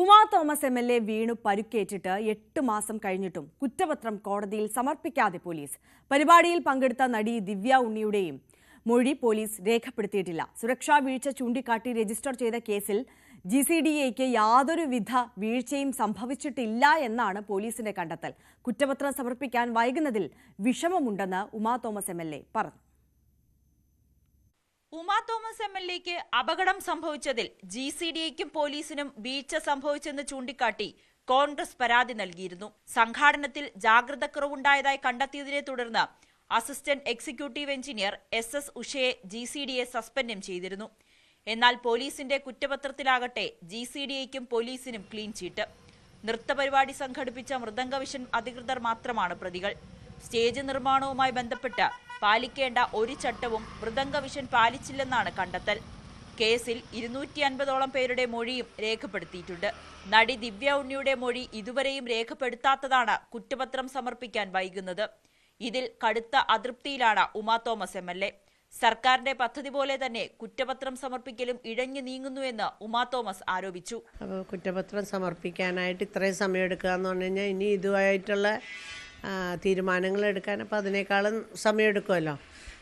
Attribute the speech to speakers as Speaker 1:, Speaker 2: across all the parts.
Speaker 1: Uma Thomas M L A വീണു പരുക്കേറ്റിട്ട് എട്ട് മാസം കഴിഞ്ഞിട്ടും കുറ്റപത്രം കോടതിയിൽ സമർപ്പിക്കാതെ പോലീസ്. പരിപാടിയിൽ പങ്കെടുത്ത നടി ദിവ്യ ഉണ്ണിയുടെയും മൊഴി പോലീസ് രേഖപ്പെടുത്തിയിട്ടില്ല. സുരക്ഷാ വീഴ്ച ചൂണ്ടിക്കാട്ടി രജിസ്റ്റർ ചെയ്ത കേസിൽ ജി സി ഡി എക്ക് യാതൊരുവിധ വീഴ്ചയും സംഭവിച്ചിട്ടില്ല എന്നാണ് പോലീസിന്റെ കണ്ടെത്തൽ. കുറ്റപത്രം സമർപ്പിക്കാൻ വൈകുന്നതിൽ വിഷമമുണ്ടെന്ന് Uma Thomas M L A പറഞ്ഞു.
Speaker 2: ഉമാ തോമസ് എം എൽ എക്ക് അപകടം സംഭവിച്ചതിൽ ജി സി ഡി എക്കും പോലീസിനും വീഴ്ച സംഭവിച്ചെന്ന് ചൂണ്ടിക്കാട്ടി കോൺഗ്രസ് പരാതി നൽകിയിരുന്നു. സംഘാടനത്തിൽ ജാഗ്രതക്കുറവുണ്ടായതായി കണ്ടെത്തിയതിനെ തുടർന്ന് assistant executive engineer S S ഉഷയെ G C D A സസ്പെൻഡും ചെയ്തിരുന്നു. എന്നാൽ പോലീസിന്റെ കുറ്റപത്രത്തിലാകട്ടെ ജി സി ഡി എക്കും പോലീസിനും ക്ലീൻ ചീറ്റ് നൃത്തപരിപാടി സംഘടിപ്പിച്ച മൃദംഗവിഷൻ അധികൃതർ മാത്രമാണ് പ്രതികൾ. സ്റ്റേജ് നിർമ്മാണവുമായി ബന്ധപ്പെട്ട് പാലിക്കേണ്ട ഒരു ചട്ടവും മൃദംഗവിഷൻ പാലിച്ചില്ലെന്നാണ് കണ്ടെത്തൽ. കേസിൽ ഇരുന്നൂറ്റി അൻപതോളം പേരുടെ മൊഴിയും രേഖപ്പെടുത്തിയിട്ടുണ്ട്. നടി ദിവ്യ ഉണ്ണിയുടെ മൊഴി ഇതുവരെയും രേഖപ്പെടുത്താത്തതാണ് കുറ്റപത്രം സമർപ്പിക്കാൻ വൈകുന്നത്. ഇതിൽ കടുത്ത അതൃപ്തിയിലാണ് Uma Thomas M L A. സർക്കാരിന്റെ പദ്ധതി പോലെ തന്നെ കുറ്റപത്രം സമർപ്പിക്കലും ഇഴഞ്ഞു നീങ്ങുന്നുവെന്ന് ഉമാ തോമസ് ആരോപിച്ചു.
Speaker 3: കുറ്റപത്രം സമർപ്പിക്കാനായിട്ട് ഇത്രയും സമയം എടുക്കുക എന്ന് പറഞ്ഞു കഴിഞ്ഞാൽ ഇനി ഇതുമായിട്ടുള്ള തീരുമാനങ്ങൾ എടുക്കാൻ അപ്പോൾ അതിനേക്കാളും സമയമെടുക്കുമല്ലോ.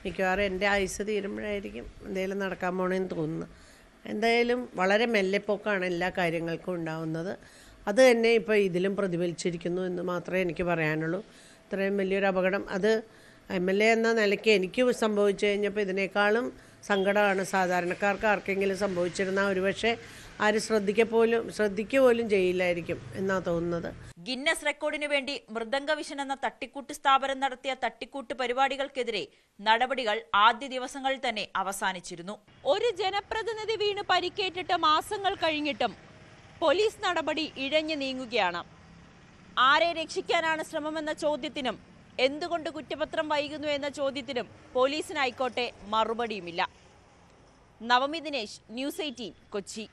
Speaker 3: മിക്കവാറും എന്റെ ആയുസ് തീരുമ്പോഴായിരിക്കും എന്തെങ്കിലും നടക്കാൻ പോകണമെന്ന് തോന്നുന്നു. എന്തായാലും വളരെ മെല്ലെപ്പോക്കാണ് എല്ലാ കാര്യങ്ങൾക്കും ഉണ്ടാവുന്നത്. അത് തന്നെ ഇപ്പോൾ ഇതിലും പ്രതിഫലിച്ചിരിക്കുന്നു എന്ന് മാത്രമേ എനിക്ക് പറയാനുള്ളൂ. ഇത്രയും വലിയൊരു അപകടം. അത് എം എൽ എ എന്ന നിലയ്ക്ക് എനിക്ക് സംഭവിച്ചു കഴിഞ്ഞപ്പോൾ ഇതിനേക്കാളും സങ്കടമാണ്. സാധാരണക്കാർക്ക് ആർക്കെങ്കിലും സംഭവിച്ചിരുന്നാൽ ഒരുപക്ഷെ ആര് ശ്രദ്ധിക്ക പോലും ശ്രദ്ധിക്കുക പോലും ചെയ്യില്ലായിരിക്കും എന്നാ തോന്നുന്നത്.
Speaker 2: ഗിന്നസ് റെക്കോർഡിന് വേണ്ടി മൃദംഗവിഷൻ എന്ന തട്ടിക്കൂട്ട് സ്ഥാപനം നടത്തിയ തട്ടിക്കൂട്ട് പരിപാടികൾക്കെതിരെ നടപടികൾ ആദ്യ ദിവസങ്ങളിൽ തന്നെ അവസാനിച്ചിരുന്നു. ഒരു ജനപ്രതിനിധി വീണ് പരിക്കേറ്റിട്ട് മാസങ്ങൾ കഴിഞ്ഞിട്ടും പോലീസ് നടപടി ഇഴഞ്ഞു നീങ്ങുകയാണ്. ആരെ രക്ഷിക്കാനാണ് ശ്രമമെന്ന ചോദ്യത്തിനും എന്തുകൊണ്ട് കുറ്റപത്രം വൈകുന്നു എന്ന ചോദ്യത്തിനും പോലീസിനായിക്കോട്ടെ മറുപടിയുമില്ല. Navami Dinesh news eighteen Kochi.